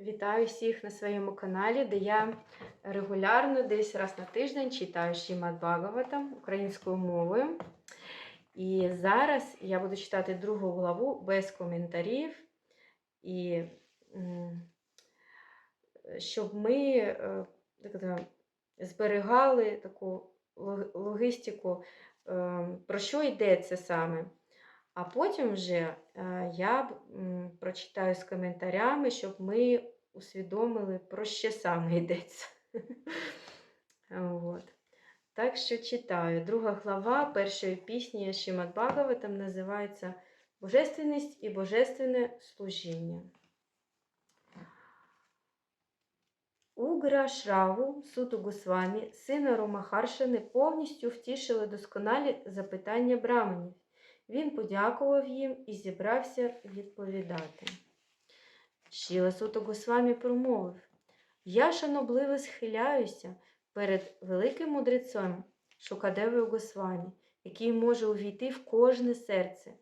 Вітаю всіх на своєму каналі, де я регулярно десь раз на тиждень читаю Шімат Бхагаватам українською мовою. І зараз я буду читати другу главу без коментарів. І щоб ми е, так зберігали таку логістику, е, про що йдеться саме. А потім вже е, я прочитаю з коментарями, щоб ми усвідомили, про що саме йдеться. От. Так що читаю. Друга глава першої пісні Шимат Бхагаватам називається Божественність і Божественне служіння. Угра Шраву, Суту Госвамі, сина Ромахаршини, повністю втішили досконалі запитання браманів. Він подякував їм і зібрався відповідати. Шіла Госвамі промовив: Я шанобливо схиляюся перед великим мудрецем Шукадевою Госвамі, який може увійти в кожне серце.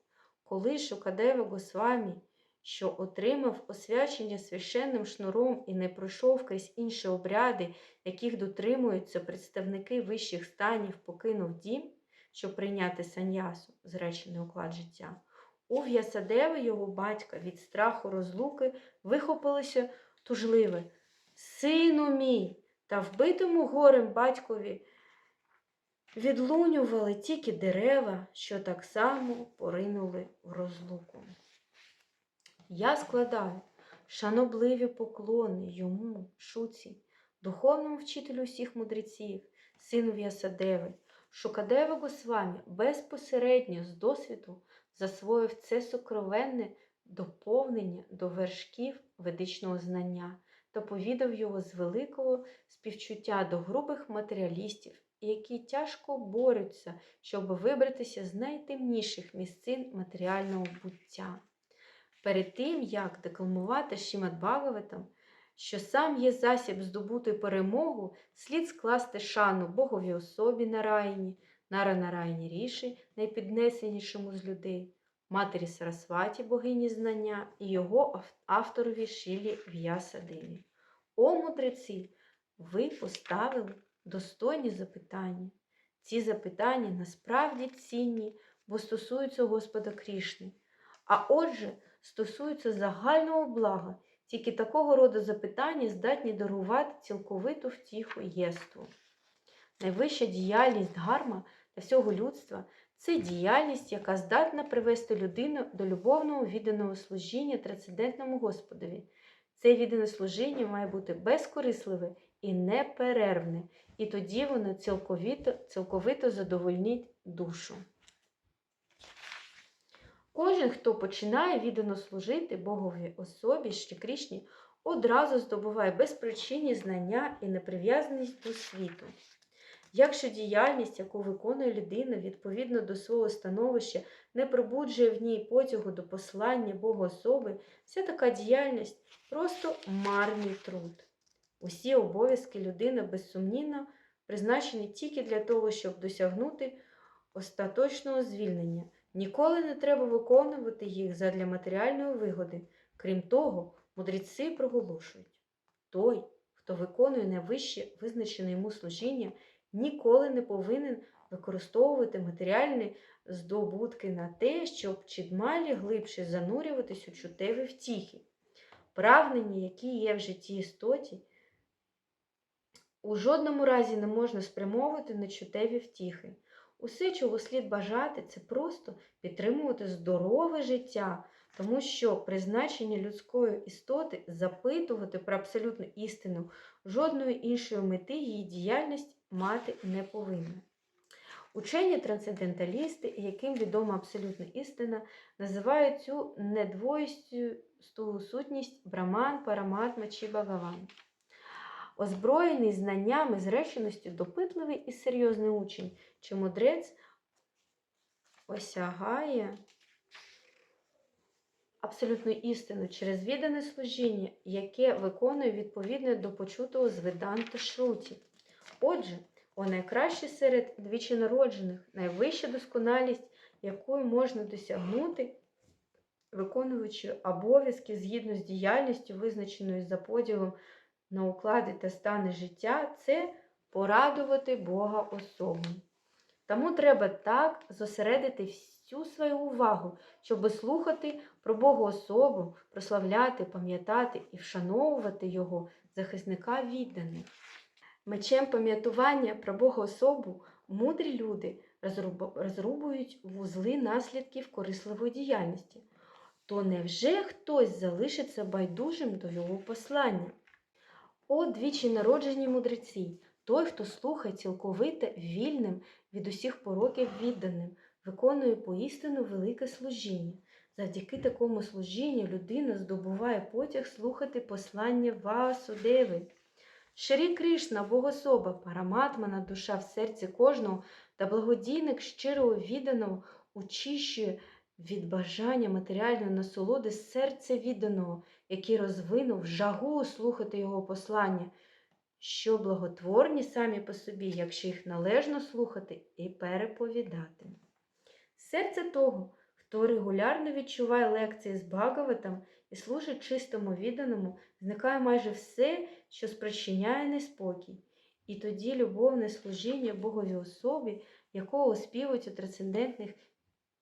Коли Шукадева Госвамі, що отримав освячення священним шнуром і не пройшов крізь інші обряди, яких дотримуються представники вищих станів, покинув дім, щоб прийняти саньясу, зречений уклад життя. У В'ясадеви його батька від страху розлуки вихопилося тужливе Сину мій, та вбитому горем батькові відлунювали тільки дерева, що так само поринули в розлуку. Я складаю шанобливі поклони йому, шуці, духовному вчителю всіх мудреців, сину В'ясадеви, Шукадева Госвамі безпосередньо з досвіду засвоїв це сокровенне доповнення до вершків ведичного знання та повідав його з великого співчуття до грубих матеріалістів, які тяжко борються, щоб вибратися з найтемніших місцин матеріального буття. Перед тим, як декламувати Шімат Бхагаватам, що сам є засіб здобути перемогу, слід скласти шану Боговій особі на райні, Нара Нарайні Ріші, найпіднесенішому з людей, матері Сарасваті, богині знання, і його авторові Шілі В'ясадеві. О мудреці, ви поставили достойні запитання. Ці запитання насправді цінні, бо стосуються Господа Крішни. А отже, стосуються загального блага. Тільки такого роду запитання здатні дарувати цілковиту втіху єству. Найвища діяльність гарма для всього людства це діяльність, яка здатна привести людину до любовного відданого служіння трансцендентному Господові. Це віддане служіння має бути безкорисливе і неперервне, і тоді воно цілковито, цілковито задовольнить душу. Кожен, хто починає віддано служити Боговій особі Шрі Крішні, одразу здобуває безпричинні знання і неприв'язаність до світу. Якщо діяльність, яку виконує людина відповідно до свого становища, не пробуджує в ній потягу до послання Богоособи, вся така діяльність просто марний труд. Усі обов'язки людини безсумнівно призначені тільки для того, щоб досягнути остаточного звільнення. Ніколи не треба виконувати їх задля матеріальної вигоди. Крім того, мудреці проголошують: той, хто виконує найвище визначене йому служіння, ніколи не повинен використовувати матеріальні здобутки на те, щоб чидмалі глибше занурюватись у чутеві втіхи. Прагнення, які є в житті істоті, у жодному разі не можна спрямовувати на чутеві втіхи. Усе, чого слід бажати, це просто підтримувати здорове життя, тому що призначення людської істоти запитувати про абсолютну істину жодної іншої мети її діяльність мати не повинна. Учені трансценденталісти, яким відома абсолютна істина, називають цю недвоїсту сутність Браман, Параматма чи Багаван. Озброєний знаннями, зреченістю, допитливий і серйозний учень, чи мудрець осягає абсолютну істину через віддане служіння, яке виконує відповідно до почутого з Веданта Шруті. Отже, о найкраще серед двічі народжених, найвища досконалість, якою можна досягнути, виконуючи обов'язки згідно з діяльністю, визначеною за поділом на уклади та стани життя, це порадувати Бога особу. Тому треба так зосередити всю свою увагу, щоб слухати про Бога особу, прославляти, пам'ятати і вшановувати Його захисника відданих. Мечем пам'ятування про Бога особу мудрі люди розрубують вузли наслідків корисливої діяльності. То невже хтось залишиться байдужим до його послання? О, двічі народжені мудреці, той, хто слухає цілковите вільним від усіх пороків відданим, виконує поістину велике служіння. Завдяки такому служінню людина здобуває потяг слухати послання Ваасудеви. Шрі Кришна, Богособа, Параматмана, душа в серці кожного та благодійник щирого відданого очищує від бажання матеріальної насолоди серця відданого, який розвинув жагу слухати його послання, що благотворні самі по собі, якщо їх належно слухати і переповідати. Серце того, хто регулярно відчуває лекції з Бхагаватам і служить чистому відданому, зникає майже все, що спричиняє неспокій. І тоді любовне служіння Богові особі, якого оспівують у трансцендентних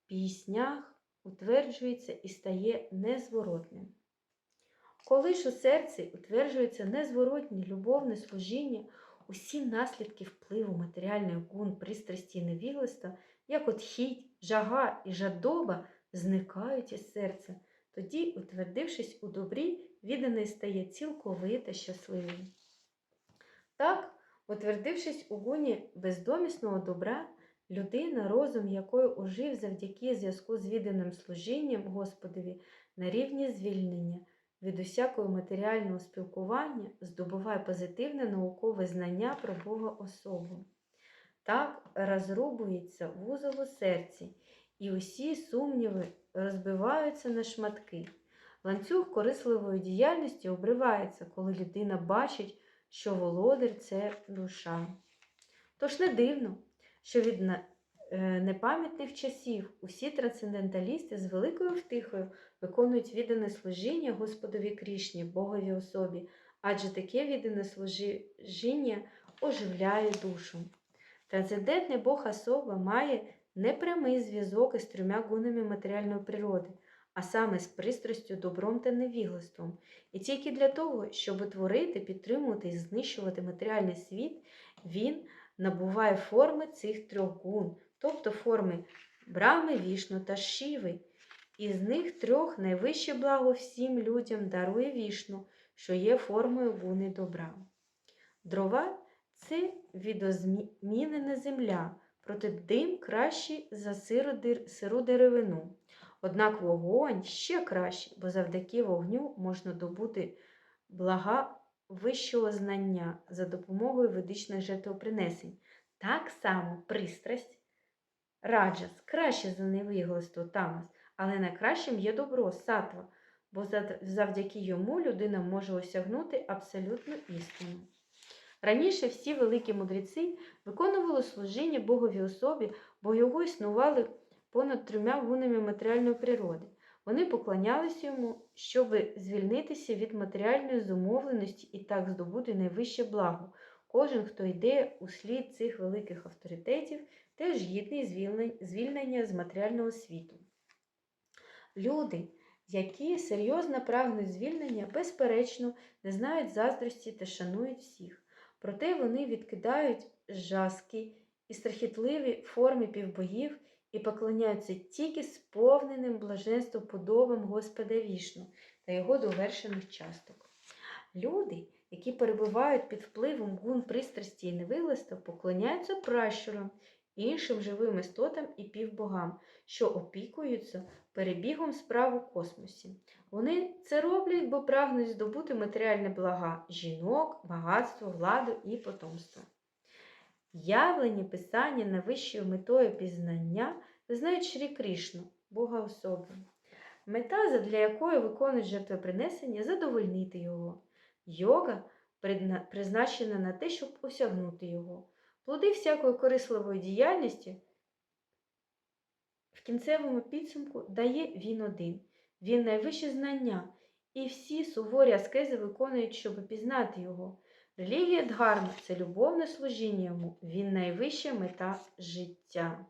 піснях, утверджується і стає незворотним. Коли ж у серці утверджується незворотнє любовне служіння, усі наслідки впливу матеріальних гун, пристрасті і невігластва, як от хіть, жага і жадоба, зникають із серця. Тоді, утвердившись у добрі, відданий стає цілковито щасливим. Так, утвердившись у гуні бездомісного добра, людина, розум якої ожив завдяки зв'язку з відданим служінням Господові на рівні звільнення від усякого матеріального спілкування, здобуває позитивне наукове знання про Бога особу. Так розрубується вузол у серці, і усі сумніви розбиваються на шматки. Ланцюг корисливої діяльності обривається, коли людина бачить, що володар це душа. Тож не дивно, що від е, непам'ятних часів усі трансценденталісти з великою втихою виконують віддане служіння Господові Крішні, Богові особі, адже таке віддане служіння оживляє душу. Трансцендентний Бог особа має непрямий зв'язок із трьома гунами матеріальної природи, а саме з пристрастю, добром та невіглаством. І тільки для того, щоб творити, підтримувати і знищувати матеріальний світ, він набуває форми цих трьох гун, тобто форми Брами, Вішну та Шіви. Із них трьох найвище благо всім людям дарує Вішну, що є формою гуни добра. Дрова це відозмінена земля, проте дим кращий за сиру, деревину. Однак вогонь ще кращий, бо завдяки вогню можна добути блага вищого знання за допомогою ведичних жертвопринесень. Так само пристрасть раджас краще за невигластво тамас, але найкращим є добро сатва, бо завдяки йому людина може осягнути абсолютну істину. Раніше всі великі мудреці виконували служіння Боговій особі, бо його існували понад трьома гунами матеріальної природи. Вони поклонялися йому, щоб звільнитися від матеріальної зумовленості і так здобути найвище благо. Кожен, хто йде у слід цих великих авторитетів, теж гідний звільнення з матеріального світу. Люди, які серйозно прагнуть звільнення, безперечно, не знають заздрості та шанують всіх. Проте вони відкидають жаски і страхітливі форми півбогів і поклоняються тільки сповненим блаженством подобам Господа Вішну та його довершених часток. Люди, які перебувають під впливом гун пристрасті і невигластва, поклоняються пращурам, іншим живим істотам і півбогам, що опікуються перебігом справ у космосі. Вони це роблять, бо прагнуть здобути матеріальне блага жінок, багатство, владу і потомство. Явлення писання найвищою метою пізнання визнають Шрі Кришну, Бога особи. Мета, задля якої виконують жертвопринесення, задовольнити його. Йога призначена на те, щоб осягнути його. Плоди всякої корисливої діяльності в кінцевому підсумку дає він один. Він найвище знання, і всі суворі аскези виконують, щоб пізнати його. Релігія Дгарма це любовне служіння йому, він найвища мета життя.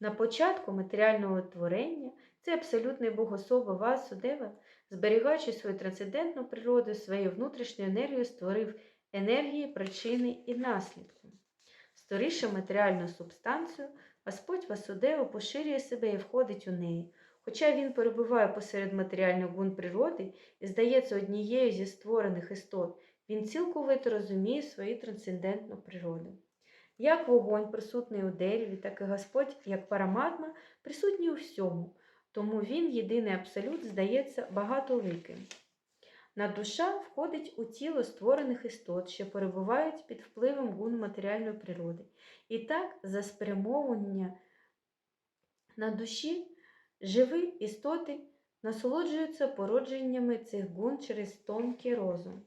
На початку матеріального творення це абсолютний богособа Васудева, зберігаючи свою трансцендентну природу, свою внутрішню енергію, створив енергії, причини і наслідки. Створивши матеріальну субстанцію, Господь Васудева поширює себе і входить у неї. Хоча він перебуває посеред матеріальних гун природи і здається однією зі створених істот, він цілковито розуміє свою трансцендентну природу. Як вогонь присутній у дереві, так і Господь, як параматма, присутній у всьому, тому він, єдиний абсолют, здається багатоликим. На душа входить у тіло створених істот, що перебувають під впливом гун матеріальної природи. І так, за спрямовування на душі, живі істоти насолоджуються породженнями цих гун через тонкий розум.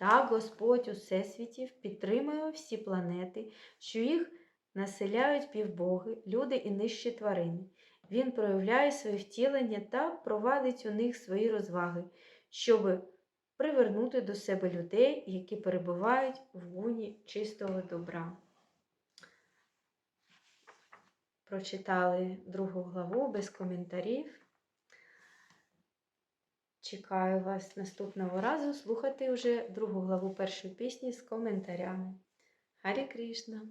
Так Господь у всесвіті підтримує всі планети, що їх населяють півбоги, люди і нижчі тварини. Він проявляє своє втілення та провадить у них свої розваги, щоб привернути до себе людей, які перебувають в гуні чистого добра. Прочитали другу главу без коментарів. Чекаю вас наступного разу слухати вже другу главу першої пісні з коментарями. Харі Крішна!